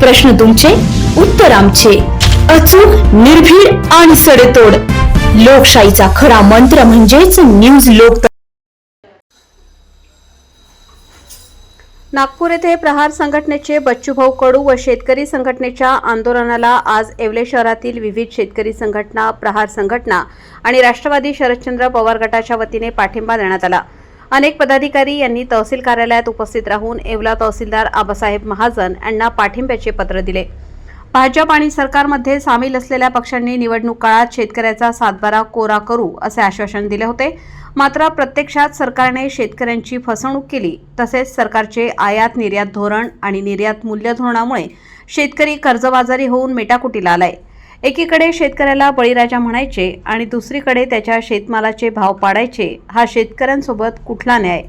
प्रश्न तुमचे उत्तर आमचे. अचूक निर्भीड आणि सडेतोड. लोकशाहीचा खरा मंत्र म्हणजेच न्यूज लोक नागपूर येथे प्रहार संघटनेचे बच्चूभाऊ कडू व शेतकरी संघटनेच्या आंदोलनाला आज येवले शहरातील विविध शेतकरी संघटना प्रहार संघटना आणि राष्ट्रवादी शरदचंद्र पवार गटाच्या वतीने पाठिंबा देण्यात आला. अनेक पदाधिकारी यांनी तहसील कार्यालयात उपस्थित राहून येवला तहसीलदार आबासाहेब महाजन यांना पाठिंब्याचे पत्र दिले. भाजप आणि सरकारमध्ये सामील असलेल्या पक्षांनी निवडणूक काळात शेतकऱ्याचा सातबारा कोरा करू असे आश्वासन दिले होते. मात्र प्रत्यक्षात सरकारने शेतकऱ्यांची फसवणूक केली. तसेच सरकारचे आयात निर्यात धोरण आणि निर्यात मूल्य धोरणामुळे शेतकरी कर्जबाजारी होऊन मेटाकुटीला आलाय. एकीकडे शेतकऱ्याला बळीराजा म्हणायचे आणि दुसरीकडे त्याच्या शेतमालाचे भाव पाडायचे हा शेतकऱ्यांसोबत कुठला न्याय?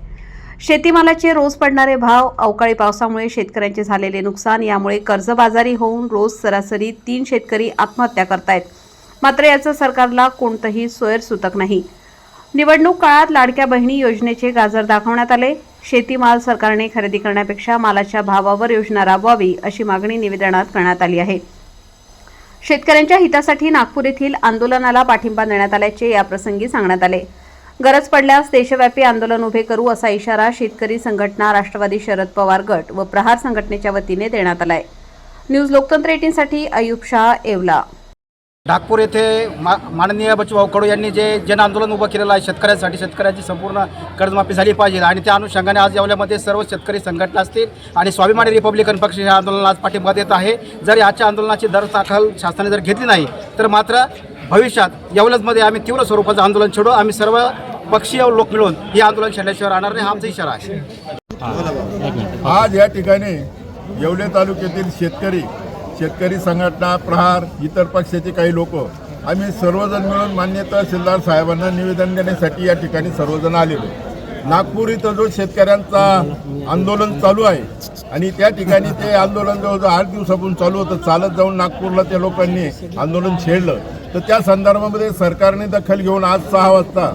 शेतीमालाचे रोज पडणारे भाव अवकाळी पावसामुळे शेतकऱ्यांचे झालेले नुकसान यामुळे कर्जबाजारी होऊन रोज सरासरी तीन शेतकरी आत्महत्या करतायत. मात्र याचं सरकारला कोणतंही सोयरसूतक नाही. निवडणूक काळात लाडक्या बहिणी योजनेचे गाजर दाखवण्यात आले. शेतीमाल सरकारने खरेदी करण्यापेक्षा मालाच्या भावावर योजना राबवावी अशी मागणी निवेदनात करण्यात आली आहे. शेतकऱ्यांच्या हितासाठी नागपूर येथील आंदोलनाला पाठिंबा देण्यात आल्याचे याप्रसंगी सांगण्यात आले. गरज पडल्यास देशव्यापी आंदोलन उभे करू असा इशारा शेतकरी संघटना राष्ट्रवादी शरद पवार गट व प्रहार संघटनेच्या वतीने देण्यात आलाय. न्यूज लोकतंत्र एटीनसाठी अयुब शाह येवला. नागपूर येथे मा माननीय बच्चूभाऊ कडू यांनी जे जन आंदोलन उभं केलेलं आहे शेतकऱ्यांसाठी शेतकऱ्यांची संपूर्ण कर्जमाफी झाली पाहिजे आणि त्या अनुषंगाने आज येवल्यामध्ये सर्व शेतकरी संघटना असतील आणि स्वाभिमानी रिपब्लिकन पक्ष या आंदोलनाला आज पाठिंबा देत आहे. जर याच्या आंदोलनाची दर दाखल शासनाने जर घेतली नाही तर मात्र भविष्यात येवलजमध्ये आम्ही तीव्र स्वरूपाचं आंदोलन छेडू. आम्ही सर्व पक्षीय लोक मिळून हे आंदोलन छेडल्याशिवाय राहणार नाही. हा आमचा इशारा आहे. आज या ठिकाणी येवले तालुक्यातील शेतकरी शेतकरी संघटना प्रहार इतर पक्षाचे काही लोक. आम्ही सर्वजण मिळून मान्य तहसीलदार साहेबांना निवेदन देण्यासाठी या ठिकाणी सर्वजण आलेलो नागपूर इथं जो शेतकऱ्यांचा आंदोलन चालू आहे आणि त्या ठिकाणी ते आंदोलन जवळजवळ आठ दिवसापासून चालू होतं चालत जाऊन नागपूरला त्या लोकांनी आंदोलन छेडलं. तर त्या संदर्भामध्ये सरकारने दखल घेऊन आज सहा वाजता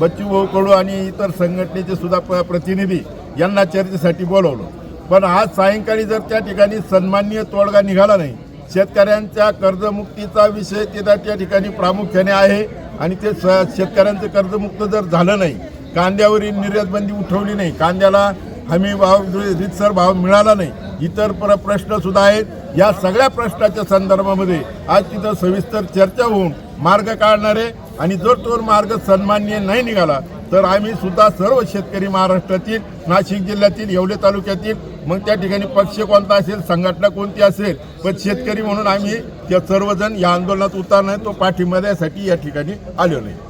बच्चूभाऊ कडू आणि इतर संघटनेचे सुद्धा प- प्रतिनिधी यांना चर्चेसाठी बोलवलं. पण आज सायंकाळी जर त्या ठिकाणी सन्माननीय तोडगा निघाला नाही शेतकऱ्यांच्या कर्जमुक्तीचा विषय तिथं त्या ठिकाणी प्रामुख्याने आहे आणि ते स शेतकऱ्यांचं कर्जमुक्त जर झालं नाही कांद्यावरील निर्यातबंदी उठवली नाही कांद्याला हमी भाव रितसर भाव मिळाला नाही इतर प्र प्रश्नसुद्धा आहेत. या सगळ्या प्रश्नाच्या संदर्भामध्ये आज तिथं सविस्तर चर्चा होऊन मार्ग काढणारे आणि जर तो मार्ग सन्मान्य नाही निघाला तर आम्ही सुद्धा सर्व शेतकरी महाराष्ट्रातील नाशिक जिल्ह्यातील येवले तालुक्यातील मग त्या ठिकाणी पक्ष कोणता असेल संघटना कोणती असेल पण शेतकरी म्हणून आम्ही त्या सर्वजण या आंदोलनात उतरणार तो पाठिंबा द्यासाठी या ठिकाणी आलेलो आहे.